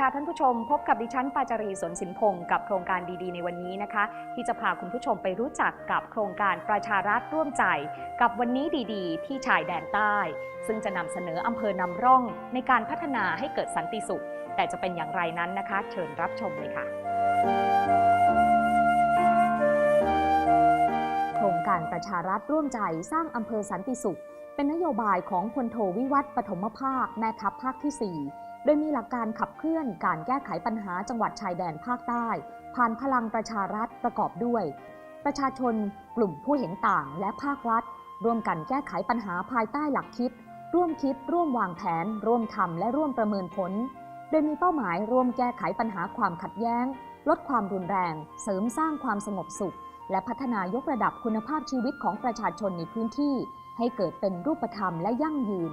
ค่ะท่านผู้ชม พบกับดิฉันปาจารีสนสินพงศ์กับโครงการดีๆ ในวันนี้นะคะ ที่จะพาคุณผู้ชมไปรู้จักกับโครงการประชารัฐร่วมใจ กับวันนี้ดีๆ ที่ชายแดนใต้ ซึ่งจะนำเสนออำเภอนำร่องในการพัฒนาให้เกิดสันติสุข แต่จะเป็นอย่างไรนั้นนะคะ เชิญรับชมเลยค่ะ โครงการประชารัฐร่วมใจสร้างอำเภอสันติสุข เป็นนโยบายของพลโทวิวัฒน์ปฐมภาคแม่ทัพภาคที่ 4 โดยมีหลักการขับเคลื่อนการแก้ไขปัญหาจังหวัดชายแดนภาคใต้ ผ่านพลังประชารัฐประกอบด้วย ประชาชน กลุ่มผู้เห็นต่างและภาครัฐ ร่วมกันแก้ไขปัญหาภายใต้หลักคิด ร่วมคิด ร่วมวางแผน ร่วมทำและร่วมประเมินผล โดยมีเป้าหมายร่วมแก้ไขปัญหาความขัดแย้ง ลดความรุนแรง เสริมสร้างความสงบสุข และพัฒนายกระดับคุณภาพชีวิตของประชาชนในพื้นที่ ให้เกิดเป็นรูปธรรมและยั่งยืน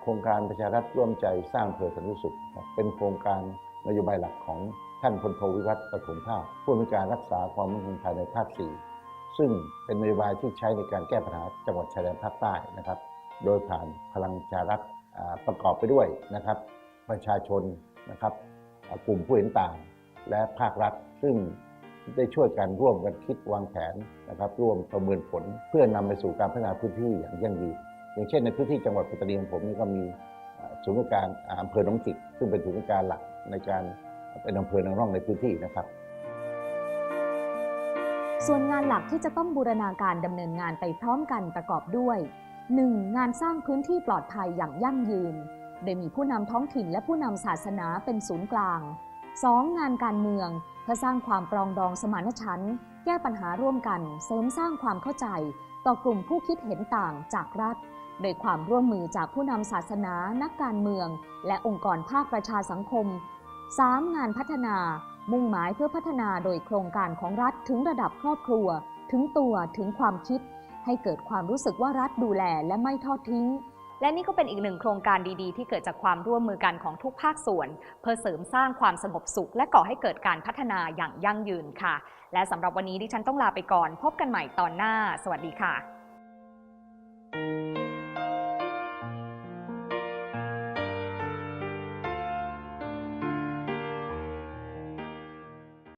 โครงการประชารัฐร่วมใจสร้างอำเภอสันติสุข เป็นโครงการนโยบายหลักของท่านพลโทวิวัฒน์ปฐมภาคผู้อำนวยการรักษาความมั่นคงภายในภาค 4 ซึ่งเป็นนโยบายที่ใช้ในการแก้ปัญหาจังหวัดชายแดนภาคใต้นะครับ โดยผ่านพลังประชารัฐประกอบไปด้วยนะครับ ประชาชนนะครับกลุ่มผู้เห็นต่าง และภาครัฐ ซึ่งได้ช่วยกันร่วมกันคิดวางแผนนะครับ ร่วมประเมินผลเพื่อนำไปสู่การพัฒนาพื้นที่อย่างยั่งยืน อย่างเช่นในพื้นที่จังหวัดปัตตานีของผมนี่ก็มีศูนย์การอำเภอหนองจิกซึ่งเป็นศูนย์การหลักในการเป็นอำเภอนำร่องในพื้นที่นะครับ ส่วนงานหลักที่จะต้องบูรณาการดำเนินงานไปพร้อมกันประกอบด้วย 1. งานสร้างพื้นที่ปลอดภัยอย่างยั่งยืน โดยมีผู้นำท้องถิ่นและผู้นำศาสนาเป็นศูนย์กลาง 2. งานการเมืองเพื่อสร้างความปรองดองสมานฉันท์แก้ปัญหาร่วมกัน เสริมสร้างความเข้าใจ ต่อกลุ่มผู้คิดเห็นต่างจากรัฐ โดยความร่วมมือจากผู้นำศาสนา นักการเมือง และองค์กรภาคประชาสังคม 3. งานพัฒนา มุ่งหมายเพื่อพัฒนาโดยโครงการของรัฐถึงระดับครอบครัว ถึงตัวถึงความคิด ให้เกิดความรู้สึกว่ารัฐดูแลและไม่ทอดทิ้ง และนี่ก็เป็นอีกหนึ่งโครงการดีๆ ที่เกิดจากความร่วมมือกันของทุกภาคส่วน เพื่อเสริมสร้างความสงบสุข และก่อให้เกิดการพัฒนาอย่างยั่งยืนค่ะ และสำหรับวันนี้ดิฉันต้องลาไปก่อน พบกันใหม่ตอนหน้า สวัสดีค่ะ